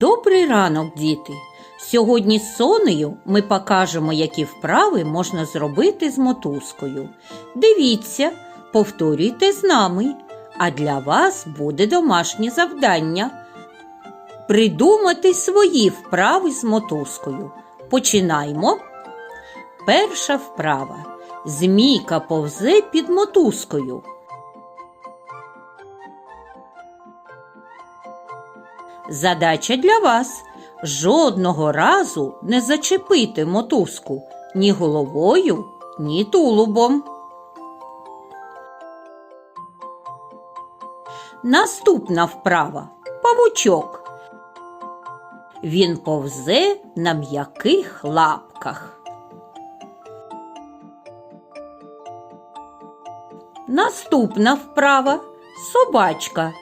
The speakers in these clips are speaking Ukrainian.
Добрий ранок, діти! Сьогодні з Сонею ми покажемо, які вправи можна зробити з мотузкою. Дивіться, повторюйте з нами, а для вас буде домашнє завдання. Придумати свої вправи з мотузкою. Починаймо. Перша вправа. Змійка повзе під мотузкою. Задача для вас жодного разу не зачепити мотузку ні головою, ні тулубом. Наступна вправа павучок. Він повзе на м'яких лапках. Наступна вправа собачка.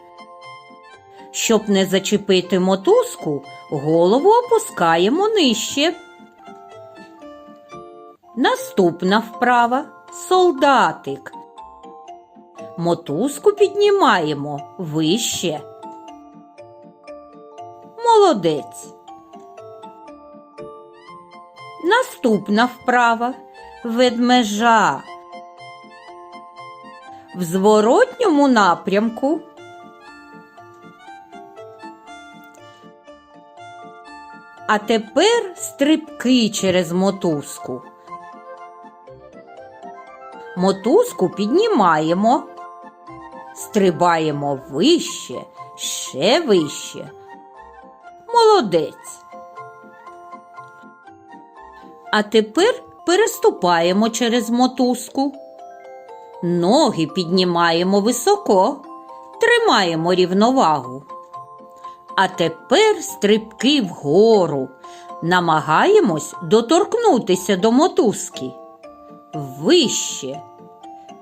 Щоб не зачепити мотузку, голову опускаємо нижче. Наступна вправа солдатик. Мотузку піднімаємо вище. Молодець. Наступна вправа ведмежа. В зворотньому напрямку А тепер стрибки через мотузку. Мотузку піднімаємо, стрибаємо вище, ще вище. Молодець. А тепер переступаємо через мотузку. Ноги піднімаємо високо, тримаємо рівновагу. А тепер стрибки вгору. Намагаємось доторкнутися до мотузки. Вище,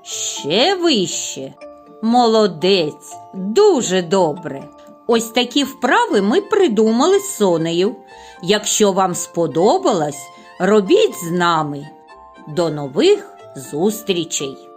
ще вище. Молодець, дуже добре. Ось такі вправи ми придумали з Сонею. Якщо вам сподобалось, робіть з нами. До нових зустрічей!